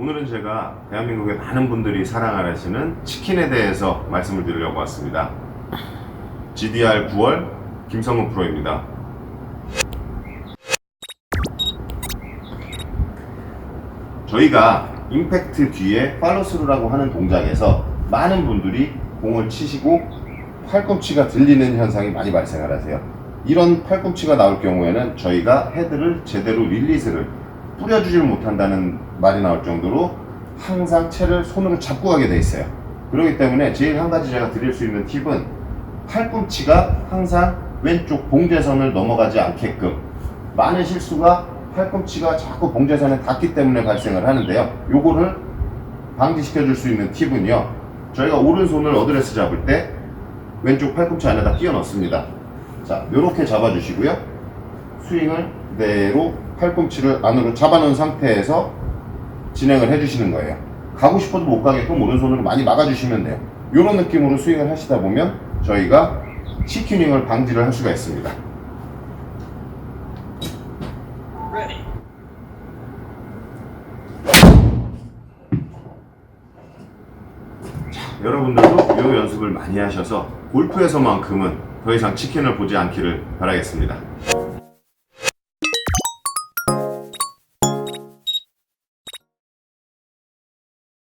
오늘은 제가 대한민국의 많은 분들이 사랑 하시는 치킨에 대해서 말씀을 드리려고 왔습니다. GDR 9월 김성훈 프로입니다. 저희가 임팩트 뒤에 팔로스루라고 하는 동작에서 많은 분들이 공을 치시고 팔꿈치가 들리는 현상이 많이 발생을 하세요. 이런 팔꿈치가 나올 경우에는 저희가 헤드를 제대로 릴리스를 뿌려주질 못한다는 말이 나올 정도로 항상 채를 손으로 잡고 가게 돼 있어요. 그렇기 때문에 제일 한 가지 제가 드릴 수 있는 팁은 팔꿈치가 항상 왼쪽 봉제선을 넘어가지 않게끔 많은 실수가 팔꿈치가 자꾸 봉제선에 닿기 때문에 발생을 하는데요. 요거를 방지시켜 줄 수 있는 팁은요. 저희가 오른손을 어드레스 잡을 때 왼쪽 팔꿈치 안에다 끼워 넣습니다. 자, 요렇게 잡아 주시고요. 스윙을 그대로 팔꿈치를 안으로 잡아 놓은 상태에서 진행을 해 주시는 거예요. 가고 싶어도 못 가게끔 오른손으로 많이 막아 주시면 돼요. 요런 느낌으로 스윙을 하시다 보면 저희가 치큐닝을 방지를 할 수가 있습니다. 여러분들도 이 연습을 많이 하셔서 골프에서만큼은 더 이상 치킨을 보지 않기를 바라겠습니다.